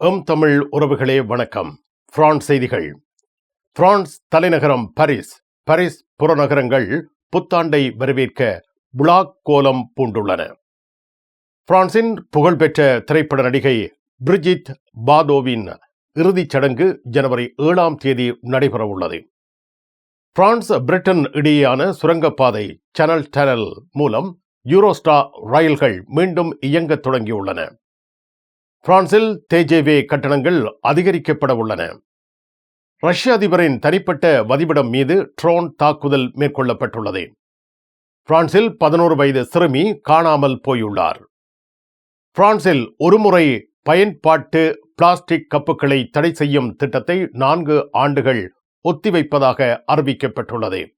M Tamil உறவுகளே வணக்கம். France செய்திகள். பிரான்ஸ் தலைநகரம் பாரிஸ். பாரிஸ் புறநகரங்கள் புத்தாண்டை வரவேற்க புளாக் கோலம் பூண்டுள்ளன. பிரான்சின் புகழ்பெற்ற திரைப்பட நடிகை பிரிஜித் பாதோவின் இறுதிச் சடங்கு ஜனவரி ஏழாம் தேதி நடைபெறவுள்ளது. பிரான்ஸ் பிரிட்டன் இடையேயான சுரங்கப்பாதை சேனல் டனல் மூலம் யூரோஸ்டா ரயில்கள் மீண்டும் இயங்கத் தொடங்கியுள்ளன. பிரான்சில் தேஜேவே கட்டணங்கள் அதிகரிக்கப்பட உள்ளன. ரஷ்ய அதிபரின் தனிப்பட்ட வதிவிடம் மீது ட்ரோன் தாக்குதல் மேற்கொள்ளப்பட்டுள்ளது. பிரான்சில் பதினோரு வயது சிறுமி காணாமல் போயுள்ளார். பிரான்சில் ஒருமுறை பயன்பாட்டு பிளாஸ்டிக் கப்புகளை தடை செய்யும் திட்டத்தை நான்கு ஆண்டுகள் ஒத்திவைப்பதாக அறிவிக்கப்பட்டுள்ளது.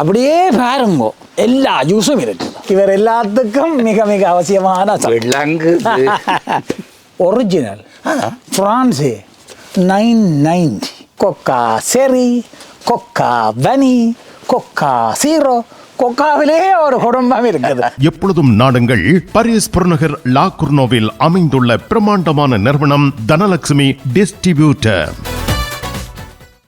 அப்படியே பாருங்கோ. எல்லா ஜூஸும் இருக்கு. இவர் எல்லாத்துக்கும் மிக மிக அவசியமான விலங்கு. ஒரிஜினல் பிரான்ஸு நைன் நைன்டி கொக்கா செரி கொக்கா வனி கொக்கா சீரோ. கொக்காவிலே ஒரு குடும்பம் இருக்குது. எப்பொழுதும் நாடுங்கள் பாரிஸ் புறநகர் லா குர்னோவில் அமைந்துள்ள பிரம்மாண்டமான நிறுவனம் தனலட்சுமி டிஸ்ட்ரிபியூட்டர்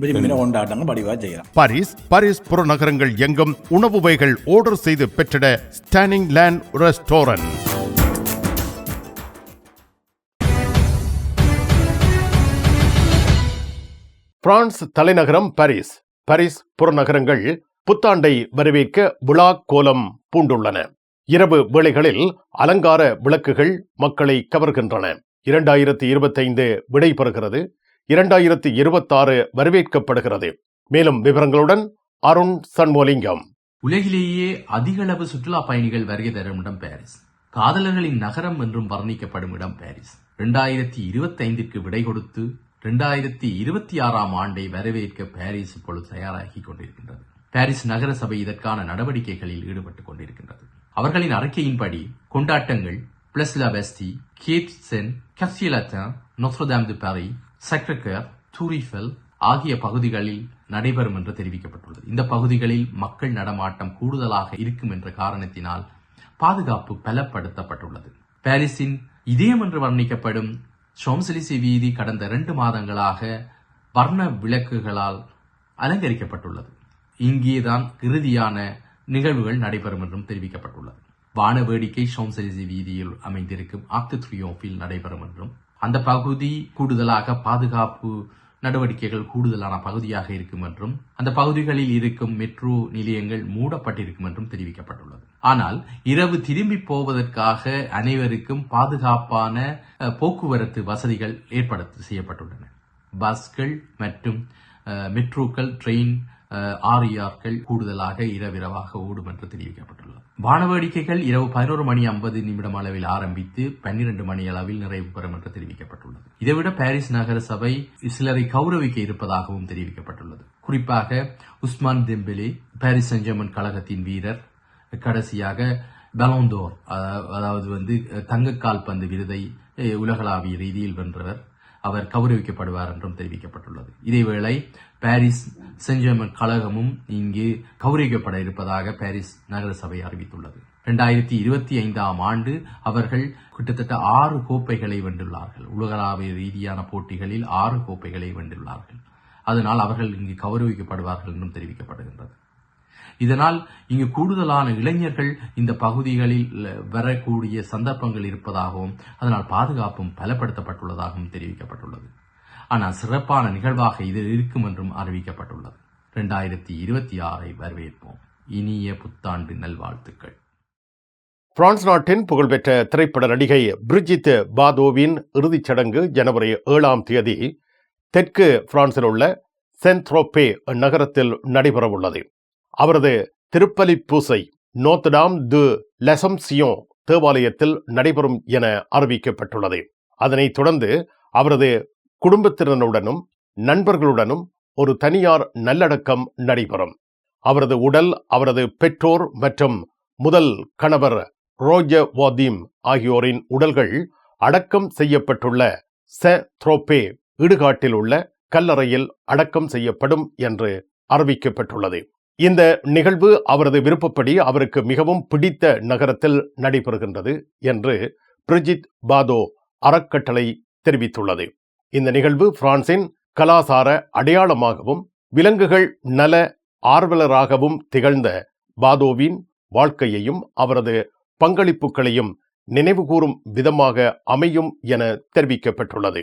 விரும்பின கொண்டாட்டங்கள் படிவா செய்யலாம். பாரிஸ் பாரிஸ் புறநகரங்கள் எங்கும் உணவு வகைகள் ஆர்டர் செய்து பெற்றிட ஸ்டானிங் லேண்ட் ரெஸ்டாரண்ட் பிரான்ஸ் தலைநகரம் பாரிஸ். பாரிஸ் புறநகரங்கள் புத்தாண்டை வரவேற்க விழா கோலம் பூண்டுள்ளன. இரவு வேளைகளில் அலங்கார விளக்குகள் மக்களை கவர்கின்றன. இரண்டாயிரத்தி இருபத்தைந்து விடைபெறுகிறது. இரண்டாயிரத்தி இருபத்தாறு வரவேற்கப்படுகிறது. மேலும் விவரங்களுடன் அருண் சண்முலிங்கம் உலகிலேயே அதிகளவு சுற்றுலா பயணிகள் வருகை தரும் இடம் பாரிஸ். காதலர்களின் நகரம் என்றும் வர்ணிக்கப்படும் இடம் பாரிஸ். இரண்டாயிரத்தி இருபத்தி ஐந்திற்கு விடை கொடுத்து இரண்டாயிரத்தி இருபத்தி ஆறாம் ஆண்டை வரவேற்க பாரிஸ் இப்பொழுது தயாராகி கொண்டிருக்கின்றது. பாரிஸ் நகர சபை இதற்கான நடவடிக்கைகளில் ஈடுபட்டுக் கொண்டிருக்கின்றது. அவர்களின் அறிக்கையின்படி கொண்டாட்டங்கள் பிளஸ் லா பெஸ்டி கேட் சென் கர்சியலத்தின் Notre Dame de Paris Sacre Coeur டூரிஃபெல் ஆகிய பகுதிகளில் நடைபெறும் என்று தெரிவிக்கப்பட்டுள்ளது. இந்த பகுதிகளில் மக்கள் நடமாட்டம் கூடுதலாக இருக்கும் என்ற காரணத்தினால் பாதுகாப்பு பலப்படுத்தப்பட்டுள்ளது. பாரிஸின் இதயம் என்று வர்ணிக்கப்படும் ஷோம்சலிசி வீதி கடந்த இரண்டு மாதங்களாக வர்ண விளக்குகளால் அலங்கரிக்கப்பட்டுள்ளது. இங்கேதான் இறுதியான நிகழ்வுகள் நடைபெறும் என்றும் தெரிவிக்கப்பட்டுள்ளது. வான வேடிக்கை ஷோம்சலிசி வீதியில் அமைந்திருக்கும் ஆக்டு த்ரியோஃபில் நடைபெறும் என்றும் அந்த பகுதி கூடுதலாக பாதுகாப்பு நடவடிக்கைகள் கூடுதலான பகுதியாக இருக்கும் என்றும் அந்த பகுதிகளில் இருக்கும் மெட்ரோ நிலையங்கள் மூடப்பட்டிருக்கும் என்றும் தெரிவிக்கப்பட்டுள்ளது. ஆனால் இரவு திரும்பி போவதற்காக அனைவருக்கும் பாதுகாப்பான போக்குவரத்து வசதிகள் ஏற்படுத்த செய்யப்பட்டுள்ளன. பஸ்கள் மற்றும் மெட்ரோக்கள் ட்ரெயின் ஆர்இஆர்கள் கூடுதலாக இரவிரவாக ஓடும் என்று தெரிவிக்கப்பட்டுள்ளது. வானவேடிக்கைகள் இரவு பதினோரு மணி ஐம்பது நிமிடம் அளவில் ஆரம்பித்து பன்னிரண்டு மணி அளவில் நிறைவு பெறும் என்று தெரிவிக்கப்பட்டுள்ளது. இதைவிட பாரிஸ் நகர சபை சிலரை கௌரவிக்க இருப்பதாகவும் தெரிவிக்கப்பட்டுள்ளது. குறிப்பாக உஸ்மான் தெம்பெலி பாரிஸ் சென்ட் கழகத்தின் வீரர் கடைசியாக பலோந்தோர் அதாவது வந்து தங்க கால்பந்து விருதை உலகளாவிய ரீதியில் வென்றவர் அவர் கௌரவிக்கப்படுவார் என்றும் தெரிவிக்கப்பட்டுள்ளது. இதேவேளை பாரிஸ் செஞ்சமன் கழகமும் இங்கு கௌரவிக்கப்பட இருப்பதாக பாரிஸ் நகர சபை அறிவித்துள்ளது. இரண்டாயிரத்தி இருபத்தி ஐந்தாம் ஆண்டு அவர்கள் கிட்டத்தட்ட ஆறு கோப்பைகளை வென்றுள்ளார்கள். உலகளாவிய ரீதியான போட்டிகளில் ஆறு கோப்பைகளை வென்றுள்ளார்கள். அதனால் அவர்கள் இங்கு கௌரவிக்கப்படுவார்கள் என்றும் தெரிவிக்கப்படுகின்றது. இதனால் இங்கு கூடுதலான இளைஞர்கள் இந்த பகுதிகளில் வரக்கூடிய சந்தர்ப்பங்கள் இருப்பதாகவும் அதனால் பாதுகாப்பும் பலப்படுத்தப்பட்டுள்ளதாகவும் தெரிவிக்கப்பட்டுள்ளது. ஆனால் சிறப்பான நிகழ்வாக இது இருக்கும் என்றும் அறிவிக்கப்பட்டுள்ளது. இரண்டாயிரத்தி இருபத்தி ஆறை வரவேற்போம். இனிய புத்தாண்டு நல்வாழ்த்துக்கள். பிரான்ஸ் நாட்டின் புகழ்பெற்ற திரைப்பட நடிகை பிரிஜித் பாதோவின் இறுதிச் சடங்கு ஜனவரி ஏழாம் தேதி தெற்கு பிரான்சில் உள்ள சென்த்ரோப்பே நகரத்தில் நடைபெறவுள்ளது. அவரது திருப்பலி பூசை நோத்தடாம் து லெசம்சியோன் தேவாலயத்தில் நடைபெறும் என அறிவிக்கப்பட்டுள்ளது. அதனைத் தொடர்ந்து அவரது குடும்பத்தினருடனும் நண்பர்களுடனும் ஒரு தனியார் நல்லடக்கம் நடைபெறும். அவரது உடல் அவரது பெற்றோர் மற்றும் முதல் கணவர் ரோஜ வாதீம் ஆகியோரின் உடல்கள் அடக்கம் செய்யப்பட்டுள்ள செ த்ரோப்பே இடுகாட்டில் உள்ள கல்லறையில் அடக்கம் செய்யப்படும் என்று அறிவிக்கப்பட்டுள்ளது. இந்த நிகழ்வு அவரது விருப்பப்படி அவருக்கு மிகவும் பிடித்த நகரத்தில் நடைபெறுகின்றது என்று பிரிஜித் பாதோ அறக்கட்டளை தெரிவித்துள்ளது. இந்த நிகழ்வு பிரான்சின் கலாசார அடையாளமாகவும் விலங்குகள் நல ஆர்வலராகவும் திகழ்ந்த பாதோவின் வாழ்க்கையையும் அவரது பங்களிப்புகளையும் நினைவுகூரும் விதமாக அமையும் என தெரிவிக்கப்பட்டுள்ளது.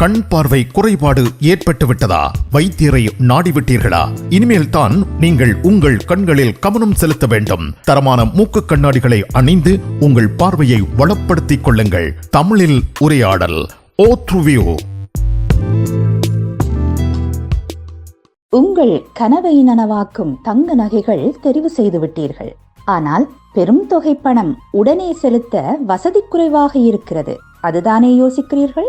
கண் பார்வை குறைபாடு ஏற்பட்டு விட்டதா வைத்தியரை நாடிவிட்டீர்களா? இனிமேல் தான் நீங்கள் உங்கள் கண்களில் கவனம் செலுத்த வேண்டும். தரமான மூக்கு கண்ணாடிகளை அணிந்து உங்கள் பார்வையை வளப்படுத்திக் கொள்ளுங்கள். தமிழில் உரையாடல் ஓ உங்கள் கனவை நனவாக்கும் தங்க நகைகள் தெரிவு செய்து விட்டீர்கள் ஆனால் பெரும் தொகை பணம் உடனே செலுத்த வசதி குறைவாக இருக்கிறது. அதுதானே யோசிக்கிறீர்கள்?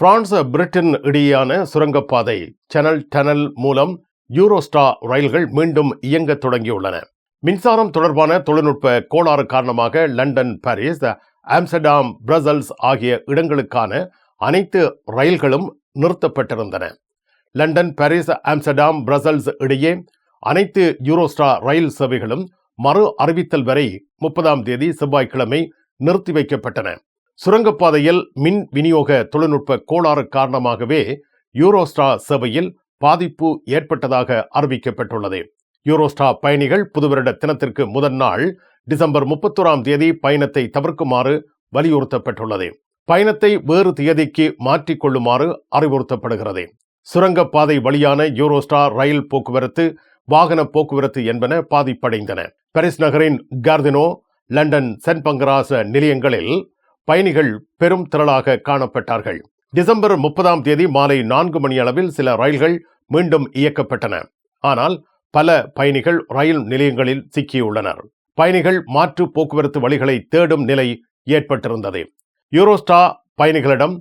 பிரான்ஸ் பிரிட்டன் இடையேயான சுரங்கப்பாதை சேனல் டனல் மூலம் யூரோஸ்டா ரயில்கள் மீண்டும் இயங்கத் தொடங்கியுள்ளன. மின்சாரம் தொடர்பான தொழில்நுட்ப கோளாறு காரணமாக லண்டன் பாரிஸ் ஆம்ஸ்டர்டாம் பிரசல்ஸ் ஆகிய இடங்களுக்கான அனைத்து ரயில்களும் நிறுத்தப்பட்டிருந்தன. லண்டன் பாரிஸ் ஆம்ஸ்டர்டாம் பிரசல்ஸ் இடையே அனைத்து யூரோஸ்டா ரயில் சேவைகளும் மறு அறிவித்தல் வரை முப்பதாம் தேதி செவ்வாய்க்கிழமை நிறுத்தி வைக்கப்பட்டன. சுரங்கப்பாதையில் மின் விநியோக தொழில்நுட்ப கோளாறு காரணமாகவே யூரோஸ்டா சேவையில் பாதிப்பு ஏற்பட்டதாக அறிவிக்கப்பட்டுள்ளது. யூரோஸ்டா பயணிகள் புதுவருட தினத்திற்கு முதல் நாள் டிசம்பர் முப்பத்தோராம் தேதி பயணத்தை தவிர்க்குமாறு வலியுறுத்தப்பட்டுள்ளது. பயணத்தை வேறு தேதிக்கு மாற்றிக்கொள்ளுமாறு அறிவுறுத்தப்படுகிறது. சுரங்கப்பாதை வழியான யூரோஸ்டா ரயில் போக்குவரத்து வாகன போக்குவரத்து என்பன பாதிப்படைந்தன. பாரிஸ் நகரின் கார்தினோ லண்டன் சென்ட் பங்கராச நிலையங்களில் பயணிகள் பெரும் திரளாக காணப்பட்டார்கள். டிசம்பர் முப்பதாம் தேதி மாலை நான்கு மணி அளவில் சில ரயில்கள் மீண்டும் இயக்கப்பட்டன. ஆனால் பல பயணிகள் ரயில் நிலையங்களில் சிக்கியுள்ளனர். பயணிகள் மாற்று போக்குவரத்து வழிகளை தேடும் நிலை ஏற்பட்டிருந்தது. யூரோஸ்டா பயணிகளிடம்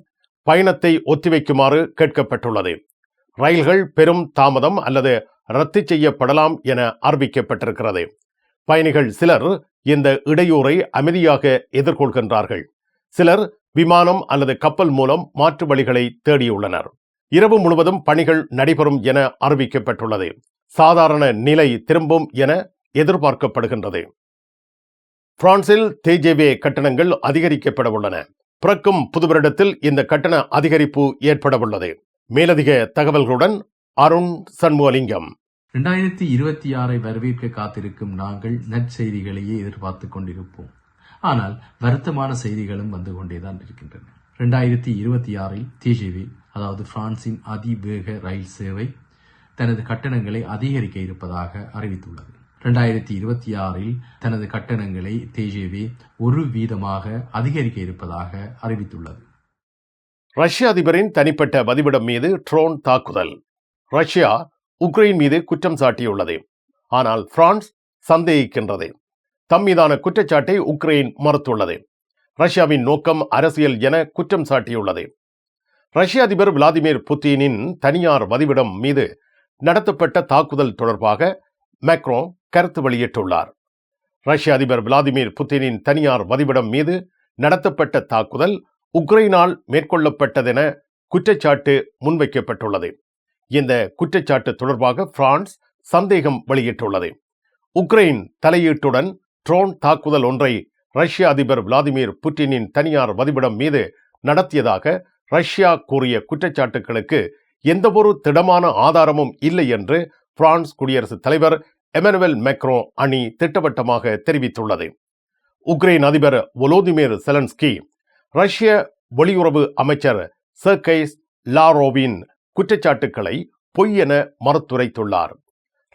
பயணத்தை ஒத்திவைக்குமாறு கேட்கப்பட்டுள்ளது. ரயில்கள் பெரும் தாமதம் அல்லது ரத்து செய்யப்படலாம் என அறிவிக்கப்பட்டிருக்கிறது. பயணிகள் சிலர் இந்த இடையூறை அமைதியாக எதிர்கொள்கின்றார்கள். சிலர் விமானம் அல்லது கப்பல் மூலம் மாற்று வழிகளை தேடியுள்ளனர். இரவு முழுவதும் பணிகள் நடைபெறும் என அறிவிக்கப்பட்டுள்ளது. சாதாரண நிலை திரும்பும் என எதிர்பார்க்கப்படுகின்றது. பிரான்சில் தேஜேவே கட்டணங்கள் அதிகரிக்கப்பட உள்ளன. பிறக்கும் புதுவருடத்தில் இந்த கட்டண அதிகரிப்பு ஏற்பட உள்ளது மேலதிக தகவல்களுடன் அருண் சண்முகலிங்கம். இரண்டாயிரத்தி இருபத்தி ஆறை வரவேற்க காத்திருக்கும் நாங்கள் நற்செய்திகளையே எதிர்பார்த்துக் கொண்டிருப்போம். ஆனால் வருத்தமான செய்திகளும் வந்து கொண்டேதான் இருக்கின்றன. ரெண்டாயிரத்தி இருபத்தி ஆறில் டிஜிவி அதாவது பிரான்சின் அதிவேக ரயில் சேவை தனது கட்டணங்களை அதிகரிக்க இருப்பதாக அறிவித்துள்ளது. ரெண்டாயிரத்தி இருபத்தி ஆறில் தனது கட்டணங்களை தேஜேவி ஒரு வீதமாக அதிகரிக்க இருப்பதாக அறிவித்துள்ளது. ரஷ்ய அதிபரின் தனிப்பட்ட பதிவிடம் மீது ட்ரோன் தாக்குதல். ரஷ்யா உக்ரைன் மீது குற்றம் சாட்டியுள்ளது. ஆனால் பிரான்ஸ் சந்தேகிக்கின்றது. தம் மீதான குற்றச்சாட்டை உக்ரைன் மறுத்துள்ளது. ரஷ்யாவின் நோக்கம் அரசியல் என குற்றம் சாட்டியுள்ளது. ரஷ்ய அதிபர் விளாடிமிர் புட்டினின் தனியார் வதிவிடம் மீது நடத்தப்பட்ட தாக்குதல் தொடர்பாக மேக்ரோ கருத்து வெளியிட்டுள்ளார். ரஷ்ய அதிபர் விளாடிமிர் புட்டினின் தனியார் வதிவிடம் மீது நடத்தப்பட்ட தாக்குதல் உக்ரைனால் மேற்கொள்ளப்பட்டதென குற்றச்சாட்டு முன்வைக்கப்பட்டுள்ளது. இந்த குற்றச்சாட்டு தொடர்பாக பிரான்ஸ் சந்தேகம் வெளியிட்டுள்ளது. உக்ரைன் தலையீட்டுடன் ட்ரோன் தாக்குதல் ஒன்றை ரஷ்ய அதிபர் விளாடிமிர் புட்டினின் தனியார் வதிவிடம் மீது நடத்தியதாக ரஷ்யா கூறிய குற்றச்சாட்டுகளுக்கு எந்தவொரு திடமான ஆதாரமும் இல்லை என்று பிரான்ஸ் குடியரசுத் தலைவர் எமனுவல் மெக்ரோ அணி திட்டவட்டமாக தெரிவித்துள்ளது. உக்ரைன் அதிபர் ஒலோதிமிர் செலன்ஸ்கி ரஷ்ய வெளியுறவு அமைச்சர் சர்கைஸ் லாரோவின் குற்றச்சாட்டுக்களை பொய் என மறுத்துரைத்துள்ளார்.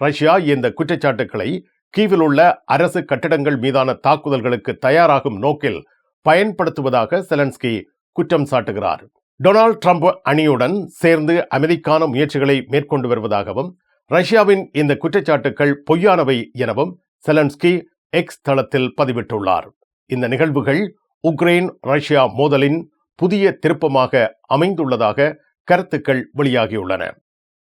ரஷ்யா இந்த குற்றச்சாட்டுக்களை கீவில் உள்ள அரசு கட்டடங்கள் மீதான தாக்குதல்களுக்கு தயாராகும் நோக்கில் பயன்படுத்துவதாக செலன்ஸ்கி குற்றம் சாட்டுகிறார். டொனால்ட் ட்ரம்ப் அணியுடன் சேர்ந்து அமைதிக்கான முயற்சிகளை மேற்கொண்டு வருவதாகவும் ரஷ்யாவின் இந்த குற்றச்சாட்டுகள் பொய்யானவை எனவும் செலன்ஸ்கி எக்ஸ் தளத்தில் பதிவிட்டுள்ளார். இந்த நிகழ்வுகள் உக்ரைன் ரஷ்யா மோதலின் புதிய திருப்பமாக அமைந்துள்ளதாக கருத்துக்கள் வெளியாகியுள்ளன.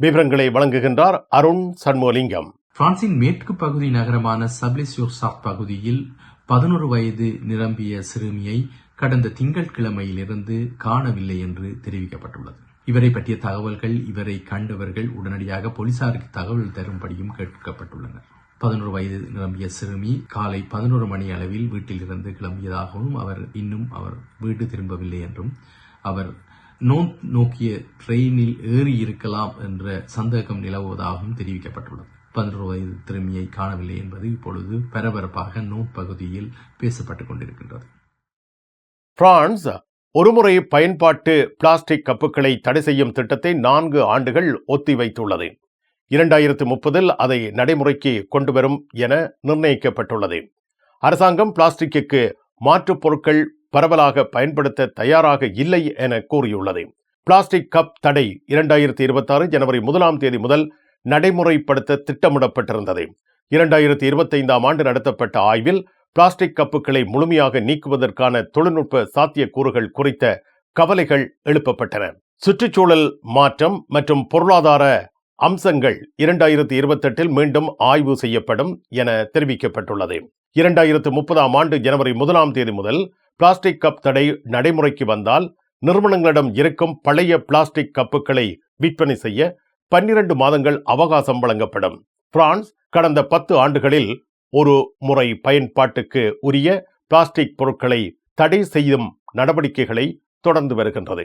விவரங்களை வழங்குகின்றார் அருண் சண்முகலிங்கம். பிரான்சின் மேற்கு பகுதி நகரமான சப்லிஸ்யூர்சாக் பகுதியில் பதினொரு வயது நிரம்பிய சிறுமியை கடந்த திங்கட்கிழமையிலிருந்து காணவில்லை என்று தெரிவிக்கப்பட்டுள்ளது. இவரை பற்றிய தகவல்கள் இவரை கண்டவர்கள் உடனடியாக போலீசாருக்கு தகவல் தரும்படியும் கேட்கப்பட்டுள்ளனர். பதினோரு வயது நிரம்பிய சிறுமி காலை பதினோரு மணி அளவில் வீட்டிலிருந்து கிளம்பியதாகவும் அவர் இன்னும் அவர் வீடு திரும்பவில்லை என்றும் அவர் நோன் நோக்கிய ட்ரெயினில் ஏறி இருக்கலாம் என்ற சந்தேகம் நிலவுவதாகவும் தெரிவிக்கப்பட்டுள்ளது. பதினொரு வயது சிறுமியை காணவில்லை என்பது இப்பொழுது பரபரப்பாக நோட் பகுதியில் பேசப்பட்டுக் கொண்டிருக்கின்றது. பிரான்ஸ் ஒருமுறை பயன்பாட்டு பிளாஸ்டிக் கப்புகளை தடை செய்யும் திட்டத்தை நான்கு ஆண்டுகள் ஒத்திவைத்துள்ளது. இரண்டாயிரத்து முப்பதில் அதை நடைமுறைக்கு கொண்டு வரும் என நிர்ணயிக்கப்பட்டுள்ளது. அரசாங்கம் பிளாஸ்டிக்கு மாற்றுப் பொருட்கள் பரவலாக பயன்படுத்த தயாராக இல்லை என கூறியுள்ளது. பிளாஸ்டிக் கப் தடை இரண்டாயிரத்தி இருபத்தாறு ஜனவரி முதலாம் தேதி முதல் நடைமுறைப்படுத்த திட்டமிடப்பட்டிருந்தது. இரண்டாயிரத்தி இருபத்தைந்தாம் ஆண்டு நடத்தப்பட்ட ஆய்வில் பிளாஸ்டிக் கப்புகளை முழுமையாக நீக்குவதற்கான தொழில்நுட்ப சாத்தியக்கூறுகள் குறித்த கவலைகள் எழுப்பப்பட்டன. சுற்றுச்சூழல் மாற்றம் மற்றும் பொருளாதார அம்சங்கள் இரண்டாயிரத்தி இருபத்தெட்டில் மீண்டும் ஆய்வு செய்யப்படும் என தெரிவிக்கப்பட்டுள்ளது. இரண்டாயிரத்து முப்பதாம் ஆண்டு ஜனவரி முதலாம் தேதி முதல் பிளாஸ்டிக் கப் தடை நடைமுறைக்கு வந்தால் நிறுவனங்களிடம் இருக்கும் பழைய பிளாஸ்டிக் கப்புகளை விற்பனை செய்ய பன்னிரண்டு மாதங்கள் அவகாசம் வழங்கப்படும். பிரான்ஸ் கடந்த பத்து ஆண்டுகளில் ஒரு முறை பயன்பாட்டுக்கு உரிய பிளாஸ்டிக் பொருட்களை தடை செய்யும் நடவடிக்கைகளை தொடர்ந்து வருகின்றது.